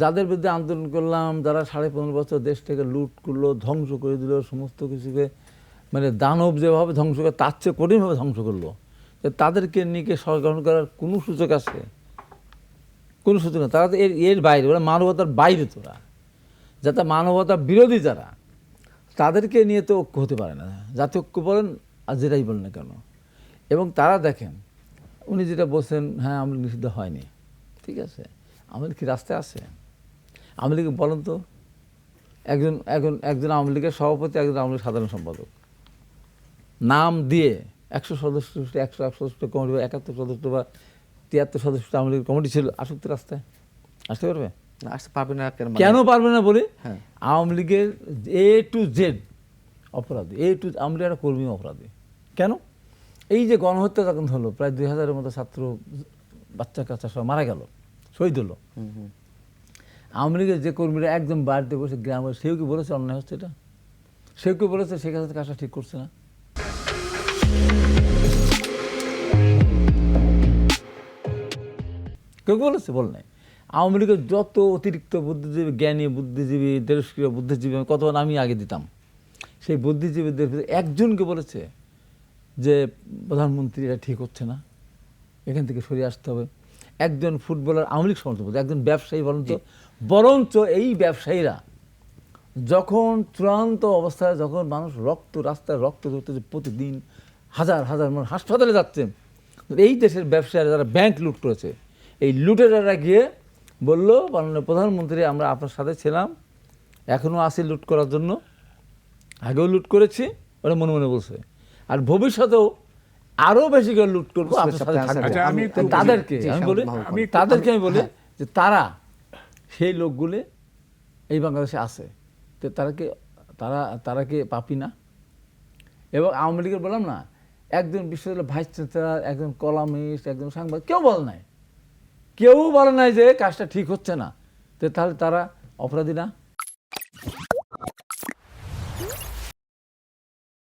যাদের বিরুদ্ধে আন্দোলন করলাম, যারা সাড়ে পনেরো বছর দেশটাকে লুট করল, ধ্বংস করে দিল, সমস্ত কিছুকে মানে দানব যেভাবে ধ্বংস করে, তার চেয়ে কঠিনভাবে ধ্বংস করল, যে তাদেরকে নিয়ে কি সরকার গ্রহণ করার কোনো সুযোগ আছে? কোনো সুযোগ নেই। তারা তো এর এর বাইরে, ওরা মানবতার বাইরে তোরা যাতে মানবতা বিরোধী যারা, তাদেরকে নিয়ে তো ঐক্য হতে পারে না। জাতীয় ঐক্য বলেন, আর যেটাই বলেন না কেন। এবং তারা দেখেন, উনি যেটা বলছেন হ্যাঁ লীগ নিষিদ্ধ হয়নি। ঠিক আছে? লীগ কি রাস্তায় আছে? আওয়ামী লীগ বলেন তো একজন একজন একজন আওয়ামী লীগের সভাপতি একজন আওয়ামী লীগের সাধারণ সম্পাদক। নাম দিয়ে একশো সদস্য একশো এক সদস্য কমিটি বা একাত্তর সদস্য বা তিয়াত্তর সদস্য আওয়ামী লীগের কমিটি ছিল আসুক তো রাস্তায়। আসতে পারবে? আসতে পারবে না কেন কেন পারবে না বলি? হ্যাঁ। আওয়ামী লীগের এ টু জেড অপরাধী এ টু আওয়ামী লীগের একটা কর্মী অপরাধী। কেন? এই যে গণহত্যা যখন হলো প্রায় দুই হাজারের মতো ছাত্র বাচ্চা কাচ্চা সব মারা গেল। শহীদ হলো। আওয়ামী লীগের যে কর্মীরা একদম বাড়িতে বসে গ্রামে সেও কি বলেছে অন্যায় হচ্ছে এটা? সেও কি বলেছে? শেখ হাসিনা কাজটা ঠিক করছে না? কেউ কি বলেছে? বল নাই। আওয়ামী লীগের যত অতিরিক্ত বুদ্ধিজীবী, জ্ঞানী বুদ্ধিজীবী দেশক্রিয় বুদ্ধিজীবী কত আমি আগে দিতাম, সেই বুদ্ধিজীবীদের একজনকে বলেছে যে, প্রধানমন্ত্রী, এটা ঠিক হচ্ছে না। এখান থেকে সরিয়ে আসতে হবে। একজন ফুটবলার আওয়ামী লীগ সমর্থক বলতে, একজন ব্যবসায়ী বলুন তো বরঞ্চ এই ব্যবসায়ীরা যখন চূড়ান্ত অবস্থায় যখন মানুষ রক্ত রাস্তায় রক্ত ধরতেছে প্রতিদিন হাজার হাজার মানুষ হাসপাতালে যাচ্ছে এই দেশের ব্যবসায়ীরা যারা ব্যাংক লুট করেছে এই লুটেরারা গিয়ে বলল মাননীয় প্রধানমন্ত্রী আমরা আপনার সাথে ছিলাম এখনও আসি লুট করার জন্য। আগেও লুট করেছি ওরা মনে মনে বলছে। আর ভবিষ্যতেও আরও বেশি করে লুট করব। আচ্ছা, আমি তাদেরকে আমি বলি আমি তাদেরকে আমি বলি যে তারা সেই লোকগুলি এই বাংলাদেশে আছে। তো তারা কি তারা তারা কি পাপি না? এবং আওয়ামী লীগের বললাম না একজন বিশ্ববিদ্যালয়ের ভাইস চ্যান্সেলার একজন কলামিস্ট একজন সাংবাদিক কেউ বলে নাই। কেউ বলে নাই যে কাজটা ঠিক হচ্ছে না। তো তাহলে তারা অপরাধী না?